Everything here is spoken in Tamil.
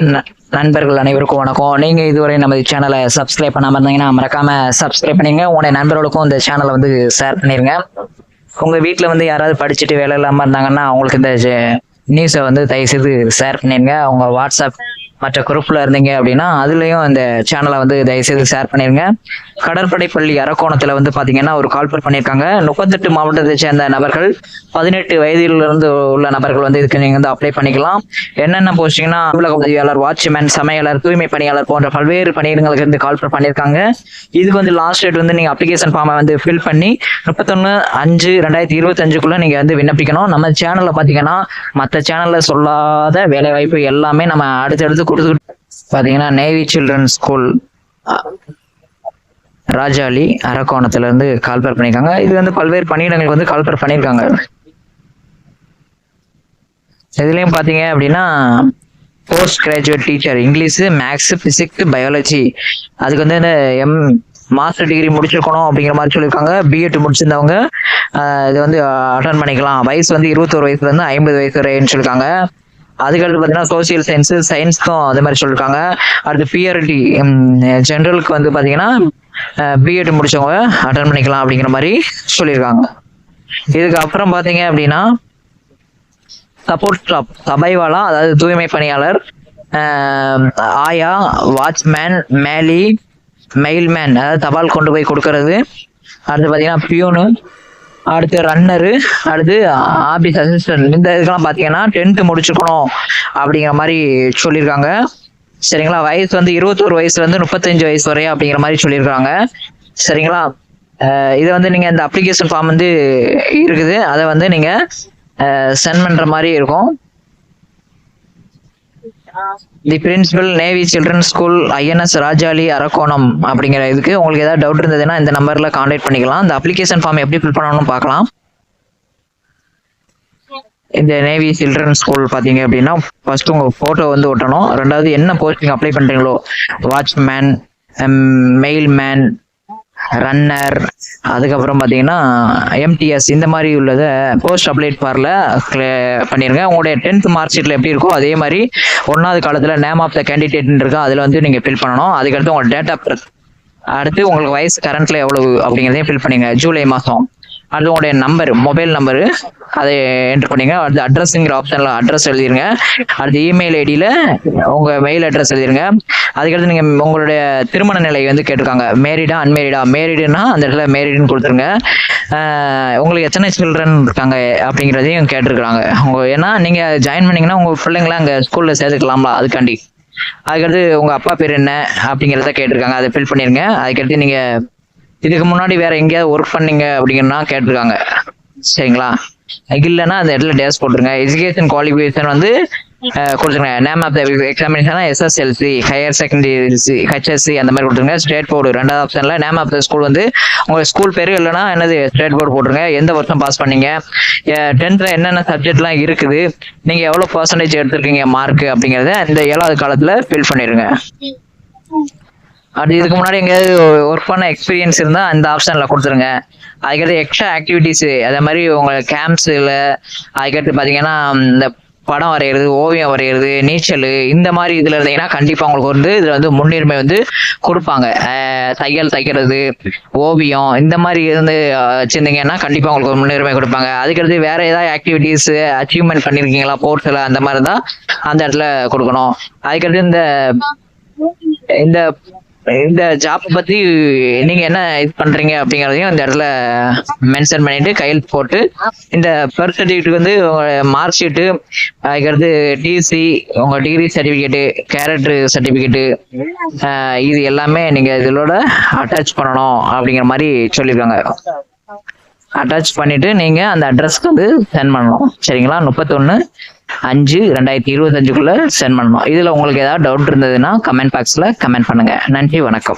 ந- நண்பர்கள் அனைவருக்கும் வணக்கம். நீங்கள் இதுவரை நமது சேனலை சப்ஸ்கிரைப் பண்ணாமல் இருந்தீங்கன்னா மறக்காம சப்ஸ்கிரைப் பண்ணிங்க உங்களுடைய நண்பர்களுக்கும் இந்த சேனலை வந்து ஷேர் பண்ணிருங்க. உங்கள் வீட்டில் வந்து யாராவது படிச்சுட்டு வேலை இல்லாமல் இருந்தாங்கன்னா அவங்களுக்கு இந்த நியூஸை வந்து தயவுசெய்து ஷேர் பண்ணிருங்க. அவங்க வாட்ஸ்அப் மற்ற குரூப்ல இருந்தீங்க அப்படின்னா அதுலயும் இந்த சேனலை வந்து தயவுசெய்து ஷேர் பண்ணிருங்க. கடற்படை பள்ளி அரக்கோணத்துல வந்து பாத்தீங்கன்னா ஒரு கால்பர் பண்ணியிருக்காங்க முப்பத்தெட்டு மாவட்டத்தை சேர்ந்த நபர்கள் பதினெட்டு வயதிலிருந்து உள்ள நபர்கள் வந்து இதுக்கு நீங்க வந்து அப்ளை பண்ணிக்கலாம். என்னென்ன போஸ்டிங்னா அலுவலக உதவியாளர் வாட்ச்மேன் சமையலர் தூய்மை பணியாளர் போன்ற பல்வேறு பணியிடங்களுக்கு வந்து கால்பர் பண்ணியிருக்காங்க இதுக்கு வந்து லாஸ்ட் டேட் வந்து நீங்க அப்ளிகேஷன் ஃபார்மை வந்து ஃபில் பண்ணி முப்பத்தொன்னு அஞ்சு ரெண்டாயிரத்தி இருபத்தஞ்சுக்குள்ளே நீங்க வந்து விண்ணப்பிக்கணும். நம்ம சேனல்ல பாத்தீங்கன்னா மற்ற சேனல்ல சொல்லாத வேலை வாய்ப்பு எல்லாமே நம்ம அடுத்தடுத்து கொடுத்துக்கிட்டு பாத்தீங்கன்னா நேவி சில்ட்ரன் ஸ்கூல் ராஜாளி அரக்கோணத்துல இருந்து கால்பர் பண்ணியிருக்காங்க. இது வந்து பல்வேறு பணியிடங்களுக்கு வந்து கால்பர் பண்ணியிருக்காங்க. இதுலேயும் பார்த்தீங்க அப்படின்னா post graduate teacher English maths physics biology அதுக்கு வந்து இந்த எம் மாஸ்டர் டிகிரி முடிச்சிருக்கணும் அப்படிங்கிற மாதிரி சொல்லியிருக்காங்க. பிஎட் முடிச்சிருந்தவங்க இது வந்து அட்டன் பண்ணிக்கலாம். வயசு வந்து இருபத்தோரு வயசுலேருந்து ஐம்பது வயசு வரைன்னு சொல்லியிருக்காங்க. அதுக்கடுத்து பார்த்தீங்கன்னா சோசியல் சயின்ஸு சயின்ஸ்க்கும் அதே மாதிரி சொல்லியிருக்காங்க அடுத்து பிஆர்டி ஜென்ரலுக்கு வந்து பார்த்தீங்கன்னா பிஎட் முடிச்சவங்க அட்டன் பண்ணிக்கலாம் அப்படிங்கிற மாதிரி சொல்லியிருக்காங்க இதுக்கப்புறம் பார்த்தீங்க அப்படின்னா சப்போர்ட் ஸ்டாப் சபைவாலா அதாவது தூய்மை பணியாளர் ஆயா வாட்ச்மேன் மேலி மெயில்மேன் அதாவது தபால் கொண்டு போய் கொடுக்கறது. அடுத்து பார்த்தீங்கன்னா பியூனு அடுத்து ரன்னரு அடுத்து ஆபீஸ் அசிஸ்டன்ட் இந்த இதுக்கெல்லாம் பார்த்தீங்கன்னா டென்த்து முடிச்சுக்கணும் அப்படிங்கிற மாதிரி சொல்லியிருக்காங்க. சரிங்களா? வயசு வந்து இருபத்தோரு வயசுலேருந்து முப்பத்தஞ்சு வயசு வரையும் அப்படிங்கிற மாதிரி சொல்லியிருக்காங்க. சரிங்களா? இதை வந்து நீங்கள் இந்த அப்ளிகேஷன் ஃபார்ம் வந்து இருக்குது. அதை வந்து நீங்கள் சென்ட் பண்ணுற மாதிரி இருக்கும். The principal navy children school INS Rajali Arakkonam அப்படிங்கிற இதுக்கு உங்களுக்கு ஏதாவது டவுட் இருந்ததுன்னா இந்த நம்பர்ல காண்டாக்ட் பண்ணிக்கலாம். இந்த அப்ளிகேஷன் ஃபார்ம் எப்படி ஃபில் பண்ணணும்னு பார்க்கலாம். இந்த நேவி சில்ட்ரன் ஸ்கூல் பார்த்தீங்க அப்படின்னா ஃபர்ஸ்ட் உங்க போட்டோ வந்து ஒட்டணும். ரெண்டாவது என்ன போஸ்டிங் அப்ளை பண்றீங்களோ வாட்ச்மேன் மெயில்மேன் um, ரன்னர் அதுக்கப்புறம் பார்த்தீங்கன்னா எம்டிஎஸ் இந்த மாதிரி உள்ளதை போஸ்ட் அப்ளேட் பார்ல பண்ணிருங்க. உங்களுடைய டென்த் மார்க் ஷீட்ல எப்படி இருக்கோ அதே மாதிரி ஒன்றாவது காலத்தில் நேம் ஆஃப் த கேண்டிடேட் இருக்கா அதில் வந்து நீங்கள் ஃபில் பண்ணணும். அதுக்கடுத்து உங்கள் டேட் ஆஃப் பர்த் அடுத்து உங்களுக்கு வயசு கரண்ட்ல எவ்வளவு அப்படிங்கிறதையும் ஃபில் பண்ணீங்க. ஜூலை மாதம் அது உங்களுடைய நம்பர் மொபைல் நம்பரு அதை என்டர் பண்ணிங்க. அடுத்து அட்ரஸ்ங்கிற ஆப்ஷனில் அட்ரஸ் எழுதிருங்க. அடுத்து இமெயில் ஐடியில் உங்கள் மெயில் அட்ரஸ் எழுதிருங்க. அதுக்கடுத்து நீங்கள் உங்களுடைய திருமண நிலை வந்து கேட்டிருக்காங்க. மேரிடா அன்மேரிடா மேரிடுனா அந்த இடத்துல மேரிடுன்னு கொடுத்துருங்க. உங்களுக்கு எத்தனை சில்ட்ரன் இருக்காங்க அப்படிங்கிறதையும் கேட்டிருக்கிறாங்க. உங்கள் ஏன்னா நீங்கள் ஜாயின் பண்ணிங்கன்னா உங்கள் பிள்ளைங்களாம் அங்கே ஸ்கூலில் சேர்த்துக்கலாம்ல அதுக்காண்டி. அதுக்கடுத்து உங்கள் அப்பா பேர் என்ன அப்படிங்கிறத கேட்டிருக்காங்க. அதை ஃபில் பண்ணிடுங்க அதுக்கடுத்து நீங்கள் இதுக்கு முன்னாடி வேற எங்கேயாவது ஒர்க் பண்ணீங்க அப்படிங்கன்னா கேட்டிருக்காங்க. சரிங்களா? இல்லைன்னா அந்த இடத்துல டேஸ் போட்டுருங்க. எஜுகேஷன் குவாலிஃபிகேஷன் வந்து கொடுத்துருங்க. Name of the examination SSLC higher secondary HSC அந்த மாதிரி கொடுத்துருங்க. ஸ்டேட் போர்டு ரெண்டாவது ஆப்ஷனில் நேம் ஆஃப் த ஸ்கூல் வந்து உங்கள் ஸ்கூல் பேர் இல்லைன்னா என்னது ஸ்டேட் போர்டு போட்டுருங்க. எந்த வருஷம் பாஸ் பண்ணீங்க? டென்த்தில் என்னென்ன சப்ஜெக்ட்லாம் இருக்குது? நீங்கள் எவ்வளோ பர்சன்டேஜ் எடுத்துருக்கீங்க மார்க் அப்படிங்கிறத இந்த ஏழாவது காலத்தில் ஃபில் பண்ணிடுங்க அது இதுக்கு முன்னாடி எங்கேயாவது ஒர்க் பண்ண எக்ஸ்பீரியன்ஸ் இருந்தால் அந்த ஆப்ஷனில் கொடுத்துருங்க. அதுக்கடுத்து எக்ஸ்ட்ரா ஆக்டிவிட்டீஸு அதே மாதிரி உங்கள் கேம்ப்ஸில் அதுக்கடுத்து பார்த்தீங்கன்னா இந்த படம் வரைகிறது ஓவியம் வரைகிறது நீச்சல் இந்த மாதிரி இதில் இருந்தீங்கன்னா கண்டிப்பாக உங்களுக்கு வந்து இதில் வந்து முன்னுரிமை வந்து கொடுப்பாங்க. தையல் தைக்கிறது ஓவியம் இந்த மாதிரி இருந்து வச்சுருந்தீங்கன்னா கண்டிப்பாக உங்களுக்கு ஒரு முன்னுரிமை கொடுப்பாங்க. அதுக்கடுத்து வேறு ஏதாவது ஆக்டிவிட்டீஸ் அச்சீவ்மெண்ட் பண்ணியிருக்கீங்களா ஸ்போர்ட்ஸில் அந்த மாதிரி தான் அந்த இடத்துல கொடுக்கணும். அதுக்கடுத்து இந்த இந்த இந்த ஜாப் பத்தி நீங்க என்ன இது பண்றீங்க அப்படிங்கறதையும் இந்த இடத்துல மென்ஷன் பண்ணிட்டு கையெழுத்து போட்டு இந்த பர்த் சர்டிஃபிகேட் வந்து உங்க மார்க் ஷீட்டு அதுக்கடுத்து டிசி உங்க டிகிரி சர்டிஃபிகேட்டு கேரக்டர் சர்டிஃபிகேட்டு இது எல்லாமே நீங்க இதோட அட்டாச் பண்ணணும் அப்படிங்கிற மாதிரி சொல்லியிருக்காங்க அட்டாச் பண்ணிட்டு நீங்க அந்த அட்ரஸ்க்கு வந்து சென்ட் பண்ணணும் சரிங்களா? முப்பத்தொன்னு அஞ்சு ரெண்டாயிரத்தி இருபத்தஞ்சுக்குள்ள சென்ட் பண்ணணும் இதுல உங்களுக்கு ஏதாவது டவுட் இருந்ததுன்னா கமெண்ட் பாக்ஸ்ல கமெண்ட் பண்ணுங்க. நன்றி வணக்கம்.